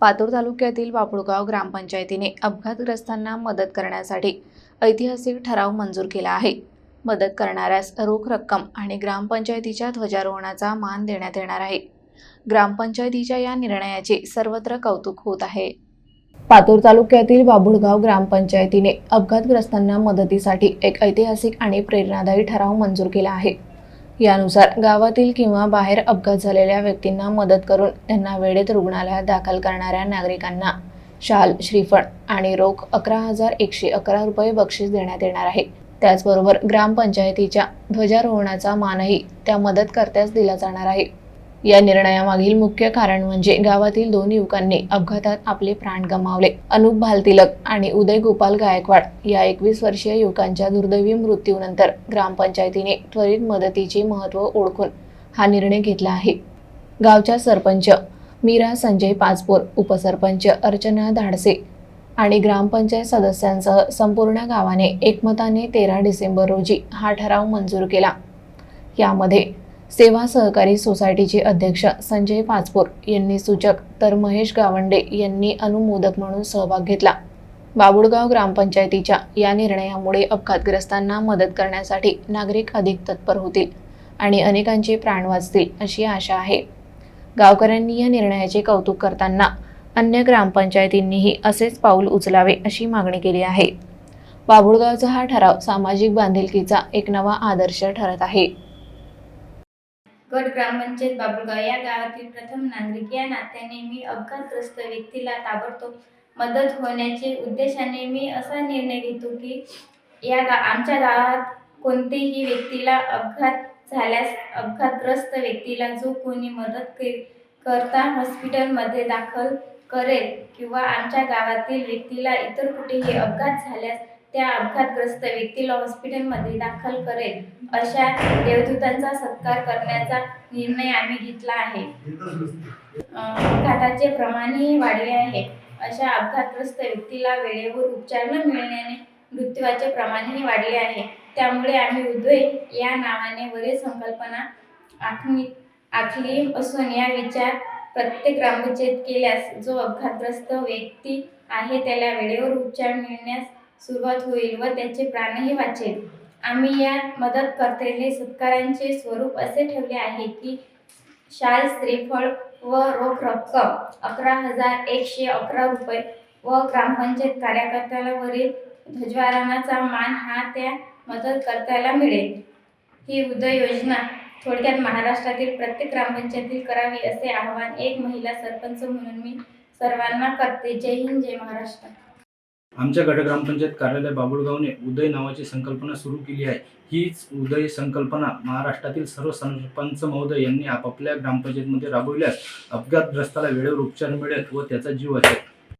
पातूर तालुक्यातील बापुळगाव ग्रामपंचायतीने अपघातग्रस्तांना मदत करण्यासाठी ऐतिहासिक ठराव मंजूर केला आहे. मदत करणाऱ्यास रोख रक्कम आणि ग्रामपंचायतीच्या ध्वजारोहणाचा मान देण्यात येणार आहे. ग्रामपंचायतीच्या या निर्णयाचे सर्वत्र कौतुक होत आहे. पातूर तालुक्यातील बाभुळगाव ग्रामपंचायतीने अपघातग्रस्तांना मदतीसाठी एक ऐतिहासिक आणि प्रेरणादायी ठराव मंजूर केला आहे. यानुसार गावातील किंवा बाहेर अपघात झालेल्या व्यक्तींना मदत करून त्यांना वेळेत रुग्णालयात दाखल करणाऱ्या नागरिकांना शाल श्रीफळ आणि रोख अकरा हजार एकशे अकरा रुपये बक्षीस देण्यात येणार आहे. त्याचबरोबर ग्रामपंचायतीच्या ध्वजारोहणाचा मानही त्या मदतकर्त्यास दिला जाणार आहे. या निर्णयामागील मुख्य कारण म्हणजे गावातील दोन युवकांनी अपघातात आपले प्राण गमावले. अनुप भालतिलक आणि उदय गोपाल गायकवाड या एकवीस वर्षीय युवकांच्या दुर्दैवी मृत्यूनंतर ग्रामपंचायतीने त्वरित मदतीचे महत्त्व ओळखून हा निर्णय घेतला आहे. गावच्या सरपंच मीरा संजय पाचपोर उपसरपंच अर्चना धाडसे आणि ग्रामपंचायत सदस्यांसह संपूर्ण गावाने एकमताने तेरा डिसेंबर रोजी हा ठराव मंजूर केला. यामध्ये सेवा सहकारी सोसायटीचे अध्यक्ष संजय पाचपोर यांनी सूचक तर महेश गावंडे यांनी अनुमोदक म्हणून सहभाग घेतला. बाबुळगाव ग्रामपंचायतीच्या या निर्णयामुळे अपघातग्रस्तांना मदत करण्यासाठी नागरिक अधिक तत्पर होतील आणि अनेकांचे प्राण वाचतील अशी आशा आहे. गावकऱ्यांनी या निर्णयाचे कौतुक करताना अन्य ग्रामपंचायतींनीही असेच पाऊल उचलावे अशी मागणी केली आहे. बाबुळगावचा हा ठराव सामाजिक बांधिलकीचा एक नवा आदर्श ठरत आहे. गट ग्रामपंचायत बाबुळगाव या गावातील प्रथम नागरिक. या नात्याने मी अपघातग्रस्त व्यक्तीला ताबडतोब मदत होण्याचे उद्देशाने मी असा निर्णय घेतो की या गा आमच्या गावात कोणतेही व्यक्तीला अपघात झाल्यास अपघातग्रस्त व्यक्तीला जो कोणी मदत के करता हॉस्पिटलमध्ये दाखल करेल किंवा आमच्या गावातील व्यक्तीला इतर कुठेही अपघात झाल्यास त्या अपघातग्रस्त व्यक्तीला हॉस्पिटलमध्ये दाखल करेल अशा देवदूतांचा सत्कार करण्याचा निर्णय आम्ही घेतला आहे. अपघाताचे प्रमाणही वाढले आहे. अशा अपघातग्रस्त व्यक्तीला वेळेवर उपचार न मिळण्याने मृत्यूचे प्रमाणही वाढले आहे. त्यामुळे आम्ही उदय या नावाने वरील संकल्पना आखणी आखली असून या विचार प्रत्येक ग्रामपंचायत केल्यास जो अपघातग्रस्त व्यक्ती आहे त्याला वेळेवर उपचार मिळण्यास सुरुवात होईल व त्याचे प्राणही वाचेल. आम्ही या मदत करतेले सत्कारांचे स्वरूप असे ठेवले आहे की शाल श्रीफळ व रोख रक्कम अकरा हजार एकशे अकरा रुपये व ग्रामपंचायत कार्यकर्त्याला वरील मान हा त्या मदतकर्त्याला मिळेल. ही उदय योजना थोडक्यात महाराष्ट्रातील प्रत्येक ग्रामपंचायतील करावी असे आवाहन एक महिला सरपंच म्हणून मी सर्वांना करते. जय हिंद जय महाराष्ट्र. आमच्या गट ग्रामपंचायत कार्यालय बाबुळगावने उदय नावाची संकल्पना सुरू केली आहे. हीच उदय संकल्पना महाराष्ट्रातील सर्व सरपंच महोदय यांनी आपापल्या ग्रामपंचायतमध्ये राबवल्यास अपघातग्रस्ताला वेळेवर उपचार मिळेल व त्याचा जीव असेल